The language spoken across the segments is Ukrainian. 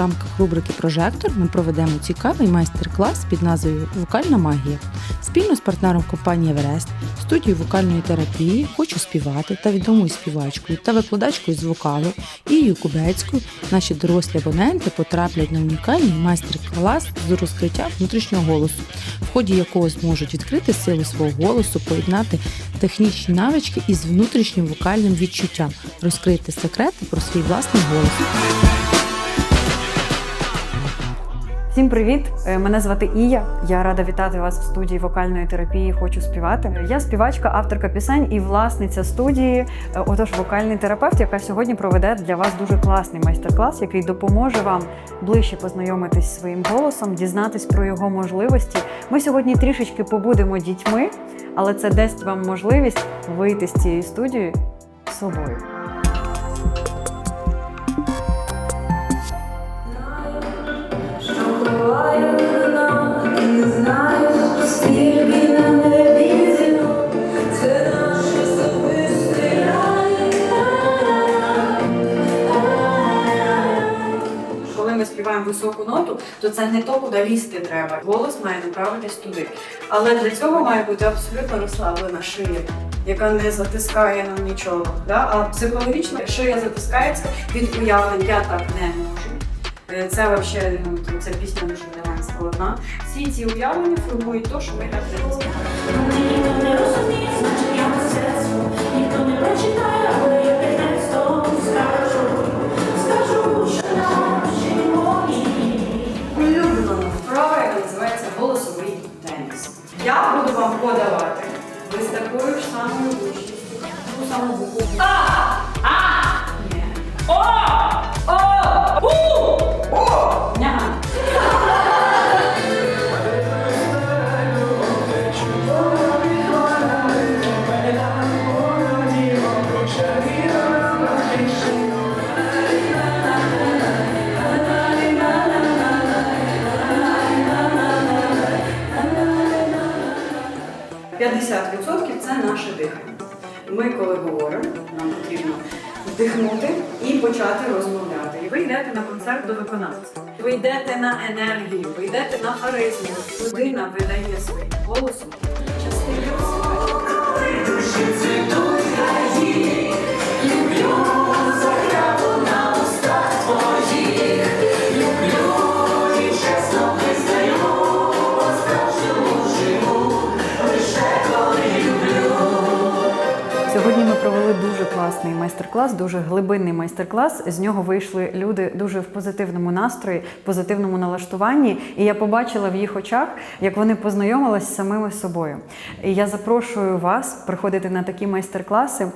рамках рубрики Прожектор ми проведемо цікавий майстер-клас під назвою Вокальна магія. Спільно з партнером компанії Еверест, студією вокальної терапії Хочу співати та відомою співачкою та викладачкою з вокалу Ією Кубецькою наші дорослі абоненти потраплять на унікальний майстер-клас з розкриття внутрішнього голосу, в ході якого зможуть відкрити силу свого голосу, поєднати технічні навички із внутрішнім вокальним відчуттям, розкрити секрети про свій власний голос. Всім привіт! Е, Мене звати Ія. Я рада вітати вас в студії вокальної терапії Хочу співати. Я співачка, авторка пісень і власниця студії. е, Отож, вокальний терапевт, яка сьогодні проведе для вас дуже класний майстер-клас, який допоможе вам ближче познайомитись зі своїм голосом, дізнатись про його можливості. Ми сьогодні трішечки побудемо дітьми, але це дасть вам можливість вийти з цієї студії собою. Ми співаємо високу ноту, то це не то, куди лізти треба. Голос має направитись туди. Але для цього має бути абсолютно розслаблена шия, яка не затискає нам нічого. Да? А психологічно шия затискається від уявлень. Я так не можу. Е, Це взагалі ну, ця пісня дуже для мене складна. Всі ці уявлення формують те, що ми так не співаємо. Ніхто не розуміє значення ніхто не прочитає, Я буду вам подавати. Ви з такою ж самою гучністю. Ту саму букву. А! А! Ні. О! Ми, коли говоримо, нам потрібно вдихнути і почати розмовляти. І ви йдете на концерт до виконавця. Ви йдете на енергію, ви йдете на харизму. Людина видає своїм голосом провели дуже класний майстер-клас, дуже глибинний майстер-клас. З нього вийшли люди дуже в позитивному настрої, позитивному налаштуванні. І я побачила в їх очах, як вони познайомились з самими собою. І я запрошую вас приходити на такі майстер-класи.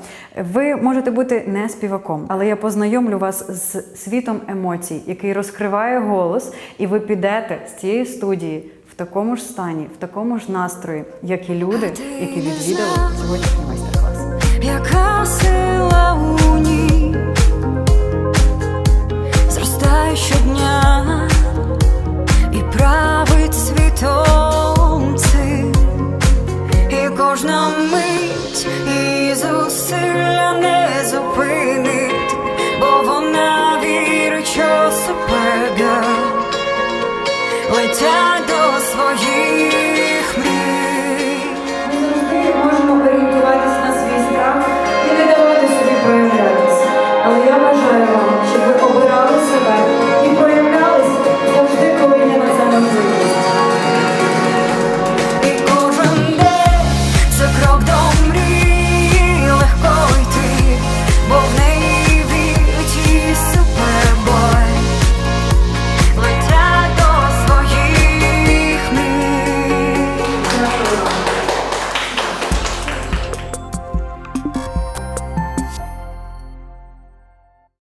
Ви можете бути не співаком, але я познайомлю вас з світом емоцій, який розкриває голос, і ви підете з цієї студії. В такому ж стані, в такому ж настрої, як і люди, які відвідали сьогоднішній майстер-клас. Яка сила у ній. Зростає щодня і править світом і кожна мить і зусилля не зупинить, бо вона